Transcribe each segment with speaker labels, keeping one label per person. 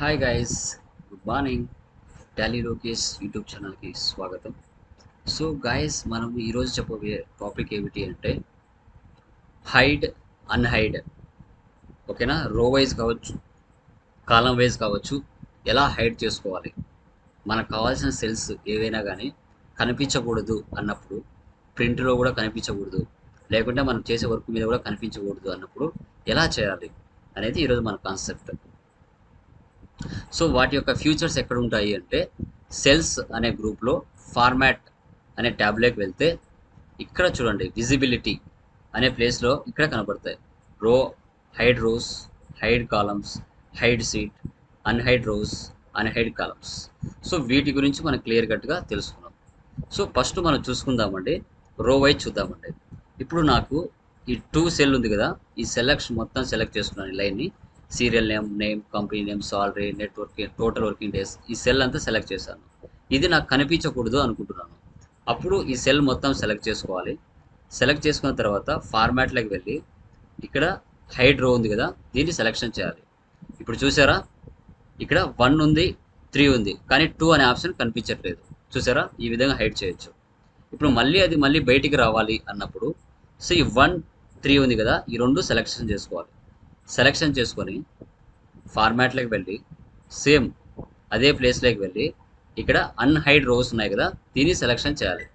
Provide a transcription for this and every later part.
Speaker 1: Hi guys good morning Tally Lokesh YouTube ఛానల్కి స్వాగతం. So guys మనం ఈరోజు చెప్పబోయే టాపిక్ ఏమిటి అంటే హైడ్ అన్హైడ్ ఓకేనా రో వైజ్ కావచ్చు కాలం వైజ్ కావచ్చు ఎలా హైడ్ చేసుకోవాలి? మనకు కావాల్సిన సెల్స్ ఏవైనా కానీ కనిపించకూడదు అన్నప్పుడు ప్రింట్లో కూడా కనిపించకూడదు. లేకుంటే మనం చేసే వర్క్ మీద కూడా కనిపించకూడదు అన్నప్పుడు ఎలా చేయాలి అనేది ఈరోజు మన కాన్సెప్ట్ సో వాటి యొక్క ఫ్యూచర్స్ ఎక్కడ ఉంటాయి అంటే సెల్స్ అనే గ్రూప్లో ఫార్మాట్ అనే ట్యాబ్లోకి వెళ్తే ఇక్కడ చూడండి విజిబిలిటీ అనే ప్లేస్లో ఇక్కడ కనబడతాయి. Row hide rows hide columns hide sheet unhide rows unhide columns. So వీటి గురించి మనం క్లియర్ కట్గా తెలుసుకున్నాం. సో ఫస్ట్ మనం చూసుకుందామండి రో వైజ్ చూద్దామండి. ఇప్పుడు నాకు ఈ టూ సెల్ ఉంది కదా ఈ సెలెక్షన్ మొత్తం సెలెక్ట్ చేసుకున్నాను ఈ లైన్ని. Serial name name company name salary network total working days ఈ సెల్ అంతా సెలెక్ట్ చేశాను. ఇది నాకు కనిపించకూడదు అనుకుంటున్నాను. అప్పుడు ఈ సెల్ మొత్తం సెలెక్ట్ చేసుకోవాలి. సెలెక్ట్ చేసుకున్న తర్వాత ఫార్మాట్లోకి వెళ్ళి ఇక్కడ హైడ్ రో ఉంది కదా దీన్ని సెలెక్షన్ చేయాలి. ఇప్పుడు చూసారా? ఇక్కడ వన్ ఉంది త్రీ ఉంది కానీ టూ అనే ఆప్షన్ కనిపించట్లేదు. చూసారా? ఈ విధంగా హైడ్ చేయొచ్చు. ఇప్పుడు మళ్ళీ అది మళ్ళీ బయటికి రావాలి అన్నప్పుడు సో ఈ వన్ త్రీ ఉంది కదా ఈ రెండు సెలెక్షన్ చేసుకోవాలి. సెలెక్షన్ చేసుకొని ఫార్మాట్లోకి వెళ్ళి సేమ్ అదే ప్లేస్లోకి వెళ్ళి ఇక్కడ అన్హైడ్ రోస్ ఉన్నాయి కదా దీన్ని సెలెక్షన్ చేయాలి.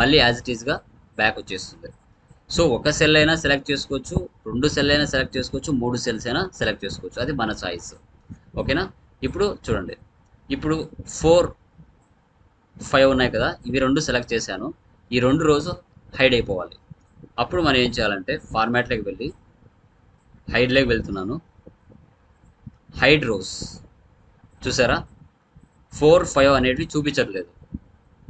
Speaker 1: మళ్ళీ యాజ్ ఇట్ ఈస్గా బ్యాక్ వచ్చేస్తుంది. సో ఒక సెల్ అయినా సెలెక్ట్ చేసుకోవచ్చు రెండు సెల్ అయినా సెలెక్ట్ చేసుకోవచ్చు మూడు సెల్స్ అయినా సెలెక్ట్ చేసుకోవచ్చు. అది మన చాయిస్ ఓకేనా ఇప్పుడు చూడండి. ఇప్పుడు ఫోర్ ఫైవ్ ఉన్నాయి కదా ఇవి రెండు సెలెక్ట్ చేశాను. ఈ రెండు రోజు హైడ్ అయిపోవాలి. అప్పుడు మనం ఏం చేయాలంటే ఫార్మాట్లోకి వెళ్ళి హైడ్లోకి వెళ్తున్నాను. Hide rows. చూసారా? ఫోర్ ఫైవ్ అనేటివి చూపించట్లేదు.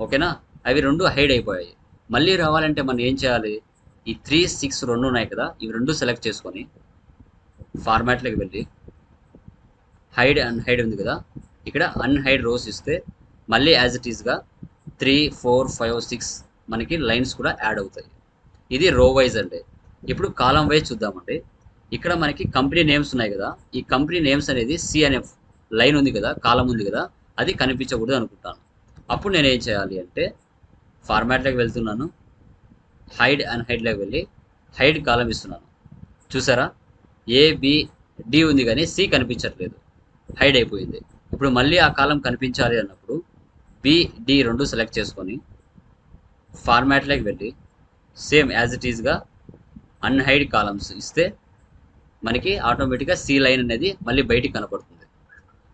Speaker 1: ఓకేనా? అవి రెండు హైడ్ అయిపోయాయి. మళ్ళీ రావాలంటే మనం ఏం చేయాలి? ఈ త్రీ సిక్స్ రెండు ఉన్నాయి కదా ఇవి రెండు సెలెక్ట్ చేసుకొని ఫార్మాట్లోకి వెళ్ళి హైడ్ అన్హైడ్ ఉంది కదా ఇక్కడ అన్హైడ్ రోస్ ఇస్తే మళ్ళీ యాజ్ ఇట్ ఈస్గా త్రీ ఫోర్ ఫైవ్ సిక్స్ మనకి లైన్స్ కూడా యాడ్ అవుతాయి. ఇది రో వైజ్ అండి. ఇప్పుడు కాలం వైజ్ చూద్దామండి. ఇక్కడ మనకి కంపెనీ నేమ్స్ ఉన్నాయి కదా. ఈ కంపెనీ నేమ్స్ అనేది సిఎన్ఎఫ్ లైన్ ఉంది కదా కాలం ఉంది కదా అది కనిపించకూడదు అనుకుంటాను. అప్పుడు నేను ఏం చేయాలి అంటే ఫార్మాట్లోకి వెళ్తున్నాను. హైడ్ అండ్ హైడ్లోకి వెళ్ళి హైడ్ కాలం ఇస్తున్నాను. చూసారా? ఏ బి డి ఉంది కానీ సి కనిపించట్లేదు. హైడ్ అయిపోయింది. ఇప్పుడు మళ్ళీ ఆ కాలం కనిపించాలి అన్నప్పుడు బి డి రెండు సెలెక్ట్ చేసుకొని ఫార్మాట్లోకి వెళ్ళి సేమ్ యాజ్ ఇట్ ఈస్గా అన్హైడ్ కాలమ్స్ ఇస్తే మనకి ఆటోమేటిక్గా సి లైన్ అనేది మళ్ళీ బయటికి కనపడుతుంది.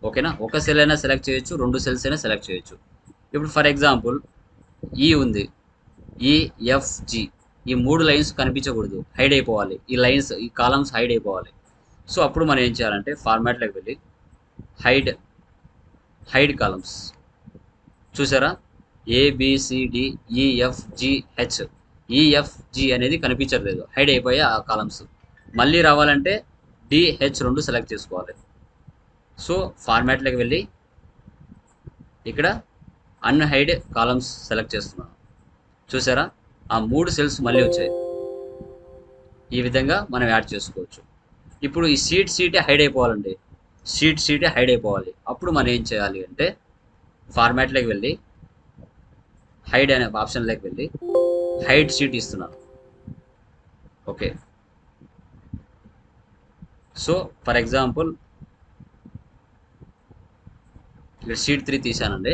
Speaker 1: ఓకేనా? ఒక సెల్ అయినా సెలెక్ట్ చేయొచ్చు రెండు సెల్స్ అయినా సెలెక్ట్ చేయొచ్చు. ఇప్పుడు ఫర్ ఎగ్జాంపుల్ ఈ ఉంది. E, ఈ ఎఫ్జి ఈ మూడు లైన్స్ కనిపించకూడదు. హైడ్ అయిపోవాలి. ఈ లైన్స్ ఈ కాలమ్స్ హైడ్ అయిపోవాలి. సో అప్పుడు మనం ఏం చేయాలంటే ఫార్మాట్లోకి వెళ్ళి హైడ్ హైడ్ కాలమ్స్ చూసారా? ఏబిసిడి ఈఎఫ్జిహెచ్ ఈఎఫ్జి అనేది కనిపించట్లేదు. హైడ్ అయిపోయాయి ఆ కాలమ్స్ మళ్ళీ రావాలంటే డిహెచ్ రెండు సెలెక్ట్ చేసుకోవాలి. సో ఫార్మాట్లోకి వెళ్ళి ఇక్కడ అన్హైడ్ కాలమ్స్ సెలెక్ట్ చేస్తున్నాను. చూసారా? ఆ మూడు సెల్స్ మళ్ళీ వచ్చాయి. ఈ విధంగా మనం యాడ్ చేసుకోవచ్చు. ఇప్పుడు ఈ సీట్ సీటే హైడ్ అయిపోవాలండి. సీట్ సీటే హైడ్ అయిపోవాలి. అప్పుడు మనం ఏం చేయాలి అంటే ఫార్మాట్లోకి వెళ్ళి హైడ్ అనే ఆప్షన్లోకి వెళ్ళి హైడ్ సీట్ ఇస్తున్నాను. ఓకే సో ఫర్ ఎగ్జాంపుల్ ఇక్కడ షీట్ త్రీ తీసానండి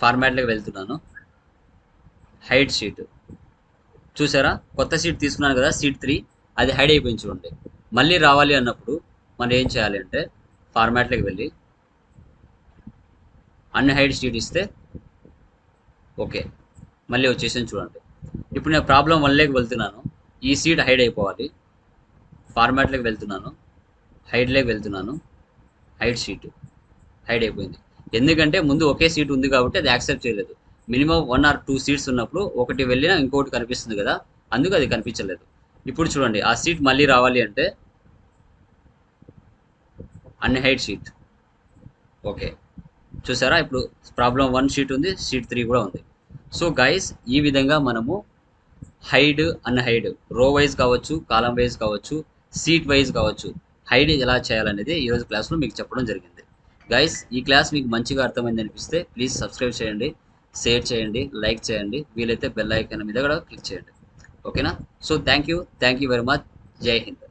Speaker 1: ఫార్మాట్లోకి వెళ్తున్నాను. హైడ్ షీట్ చూసారా? కొత్త షీట్ తీసుకున్నాను కదా షీట్ త్రీ అది హైడ్ అయిపోయింది చూడండి. మళ్ళీ రావాలి అన్నప్పుడు మనం ఏం చేయాలి అంటే ఫార్మాట్లోకి వెళ్ళి అన్హైడ్ షీట్ ఇస్తే ఓకే. మళ్ళీ వచ్చేసింది చూడండి. ఇప్పుడు నేను ప్రాబ్లం వన్లోకి వెళ్తున్నాను. ఈ సీట్ హైడ్ అయిపోవాలి. ఫార్మాట్లోకి వెళ్తున్నాను. హైడ్లోకి వెళ్తున్నాను. హైడ్ షీట్ హైడ్ అయిపోయింది. ఎందుకంటే ముందు ఒకే సీట్ ఉంది కాబట్టి అది యాక్సెప్ట్ చేయలేదు. Minimum one or two sheets ఉన్నప్పుడు ఒకటి వెళ్ళినా ఇంకొకటి కనిపిస్తుంది కదా అందుకు అది కనిపించలేదు. ఇప్పుడు చూడండి ఆ సీట్ మళ్ళీ రావాలి అంటే అన్హైడ్ షీట్ ఓకే చూసారా? ఇప్పుడు ప్రాబ్లం వన్ షీట్ ఉంది షీట్ త్రీ కూడా ఉంది. సో గైస్ ఈ విధంగా మనము హైడ్ అన్హైడ్ రో వైజ్ కావచ్చు కాలం వైజ్ కావచ్చు సీట్ వైజ్ కావచ్చు హైడింగ్ ఎలా చేయాలనేది ఈరోజు క్లాస్లో మీకు చెప్పడం జరిగింది. గైస్ ఈ క్లాస్ మీకు మంచిగా అర్థమైంది అనిపిస్తే ప్లీజ్ సబ్స్క్రైబ్ చేయండి షేర్ చేయండి లైక్ చేయండి వీలైతే బెల్ ఐకాన్ మీద కూడా క్లిక్ చేయండి. ఓకేనా so thank you thank you very much Jai Hind